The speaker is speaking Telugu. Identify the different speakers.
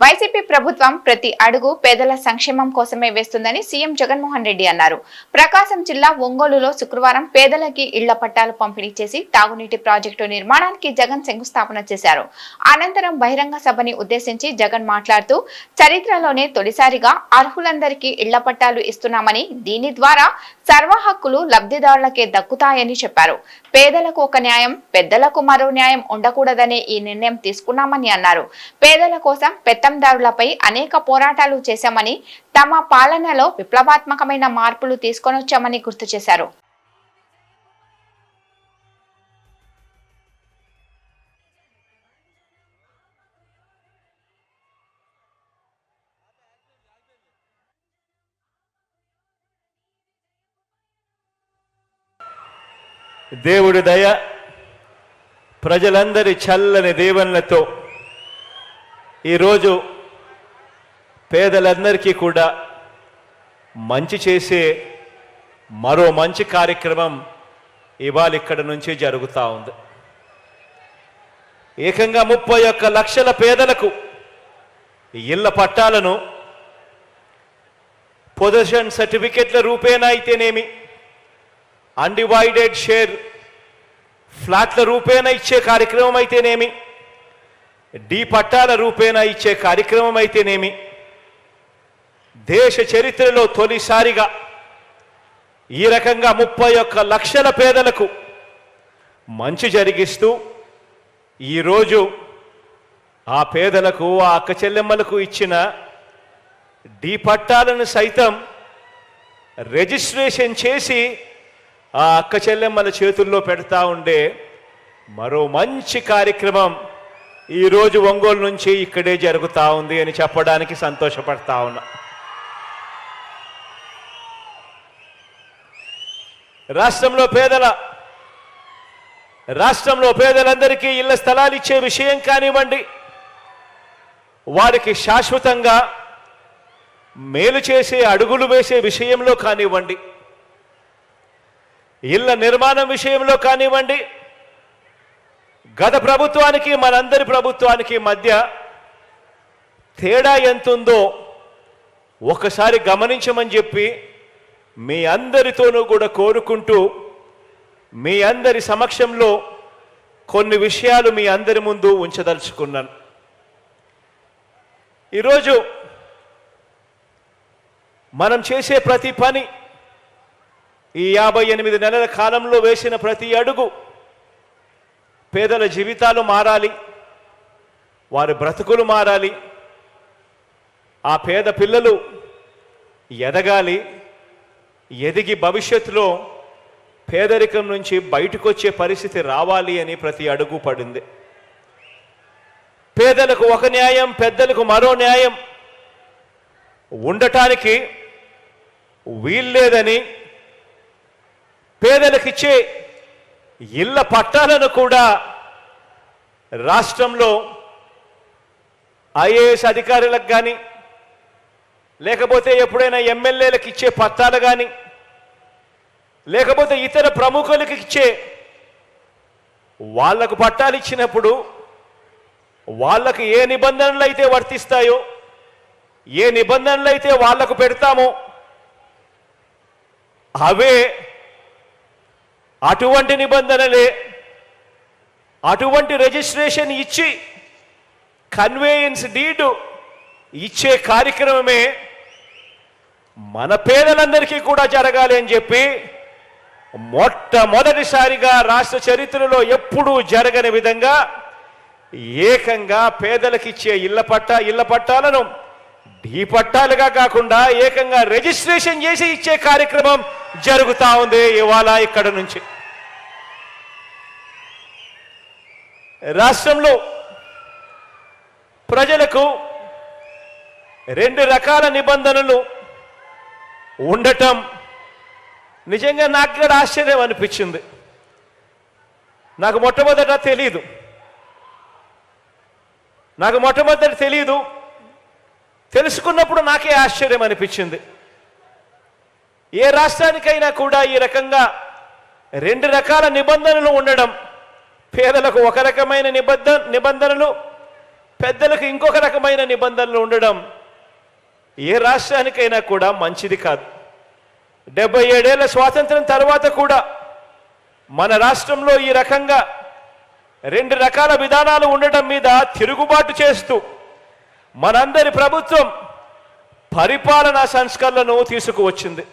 Speaker 1: వైసీపీ ప్రభుత్వం ప్రతి అడుగు పేదల సంక్షేమం కోసమే వేస్తుందని సీఎం జగన్మోహన్ రెడ్డి అన్నారు. ప్రకాశం జిల్లా ఒంగోలులో శుక్రవారం పేదలకి ఇళ్ళ పట్టాలు పంపిణీ చేసి తాగునీటి ప్రాజెక్టు నిర్మాణానికి జగన్ శంకుస్థాపన చేశారు. అనంతరం బహిరంగ సభని ఉద్దేశించి జగన్ మాట్లాడుతూ చరిత్రలోనే తొలిసారిగా అర్హులందరికీ ఇళ్ళ పట్టాలు ఇస్తున్నామని దీని ద్వారా సర్వ హక్కులు లబ్ధిదారులకే దక్కుతాయని చెప్పారు. పేదలకు ఒక న్యాయం పెద్దలకు మరో న్యాయం ఉండకూడదనే ఈ నిర్ణయం తీసుకున్నామని అన్నారు. పేదల కోసం పెద్ద పెత్తందారులపై అనేక పోరాటాలు చేశామని తమ పాలనలో విప్లవాత్మకమైన మార్పులు తీసుకొనొచ్చామని గుర్తు చేశారు.
Speaker 2: దేవుడి దయ ప్రజలందరి చల్లని దీవెనలతో ఈరోజు పేదలందరికీ కూడా మంచి చేసే మరో మంచి కార్యక్రమం ఇవాళ ఇక్కడ నుంచి జరుగుతూ ఉంది. ఏకంగా ముప్పై ఒక్క లక్షల పేదలకు ఇళ్ళ పట్టాలను పొజిషన్ సర్టిఫికెట్ల రూపేనా అయితేనేమి అన్డివైడెడ్ షేర్ ఫ్లాట్ల రూపేణ ఇచ్చే కార్యక్రమం అయితేనేమి డి పట్టాల రూపేణ ఇచ్చే కార్యక్రమం అయితేనేమి దేశ చరిత్రలో తొలిసారిగా ఈ రకంగా ముప్పై ఒక్క లక్షల పేదలకు మంచి జరిగిస్తూ ఈరోజు ఆ పేదలకు ఆ అక్క చెల్లెమ్మలకు ఇచ్చిన డి పట్టాలను సైతం రిజిస్ట్రేషన్ చేసి ఆ అక్క చెల్లెమ్మల చేతుల్లో పెడతా ఉండే మరో మంచి కార్యక్రమం ఈరోజు ఒంగోలు నుంచి ఇక్కడే జరుగుతూ ఉంది అని చెప్పడానికి సంతోషపడతా ఉన్నా. రాష్ట్రంలో పేదల రాష్ట్రంలో పేదలందరికీ ఇళ్ళ స్థలాలు ఇచ్చే విషయం కానివ్వండి వారికి శాశ్వతంగా మేలు చేసే అడుగులు వేసే విషయంలో కానివ్వండి ఇళ్ళ నిర్మాణం విషయంలో కానివ్వండి గత ప్రభుత్వానికి మనందరి ప్రభుత్వానికి మధ్య తేడా ఎంతుందో ఒకసారి గమనించమని చెప్పి మీ అందరితోనూ కూడా కోరుకుంటూ మీ అందరి సమక్షంలో కొన్ని విషయాలు మీ అందరి ముందు ఉంచదలుచుకున్నాను. ఈరోజు మనం చేసే ప్రతి పని ఈ యాభై ఎనిమిది నెలల కాలంలో వేసిన ప్రతి అడుగు పేదల జీవితాలు మారాలి వారి బ్రతుకులు మారాలి ఆ పేద పిల్లలు ఎదగాలి ఎదిగి భవిష్యత్తులో పేదరికం నుంచి బయటకు వచ్చే పరిస్థితి రావాలి అని ప్రతి అడుగు పడింది. పేదలకు ఒక న్యాయం పెద్దలకు మరో న్యాయం ఉండటానికి వీల్లేదని పేదలకిచ్చే ఇళ్ళ పట్టాలను కూడా రాష్ట్రంలో ఐఏఎస్ అధికారులకు కానీ లేకపోతే ఎప్పుడైనా ఎమ్మెల్యేలకు ఇచ్చే పట్టాలు కానీ లేకపోతే ఇతర ప్రముఖులకు ఇచ్చే వాళ్ళకు పట్టాలు ఇచ్చినప్పుడు వాళ్ళకు ఏ నిబంధనలు అయితే వర్తిస్తాయో ఏ నిబంధనలు అయితే వాళ్ళకు పెడతామో అవే అటువంటి నిబంధనలే అటువంటి రిజిస్ట్రేషన్ ఇచ్చి కన్వేయన్స్ డీడు ఇచ్చే కార్యక్రమమే మన పేదలందరికీ కూడా జరగాలి అని చెప్పి మొట్టమొదటిసారిగా రాష్ట్ర చరిత్రలో ఎప్పుడూ జరగని విధంగా ఏకంగా పేదలకిచ్చే ఇళ్ళ పట్ట ఇళ్ళ పట్టాలను ఢీ పట్టాలుగా కాకుండా ఏకంగా రిజిస్ట్రేషన్ చేసి ఇచ్చే కార్యక్రమం జరుగుతా ఉంది ఇవాళ ఇక్కడ నుంచి. రాష్ట్రంలో ప్రజలకు రెండు రకాల నిబంధనలు ఉండటం నిజంగా నాకు కూడా ఆశ్చర్యం అనిపించింది. నాకు మొట్టమొదట తెలియదు నాకు మొట్టమొదట తెలియదు తెలుసుకున్నప్పుడు నాకే ఆశ్చర్యం అనిపించింది. ఏ రాష్ట్రానికైనా కూడా ఈ రకంగా రెండు రకాల నిబంధనలు ఉండడం పేదలకు ఒక రకమైన నిబంధ నిబంధనలు పెద్దలకు ఇంకొక రకమైన నిబంధనలు ఉండడం ఏ రాష్ట్రానికైనా కూడా మంచిది కాదు. డెబ్బై ఏడేళ్ళ స్వాతంత్రం తర్వాత కూడా మన రాష్ట్రంలో ఈ రకంగా రెండు రకాల విధానాలు ఉండటం మీద తిరుగుబాటు చేస్తూ మనందరి ప్రభుత్వం పరిపాలనా సంస్కరణను తీసుకువచ్చింది.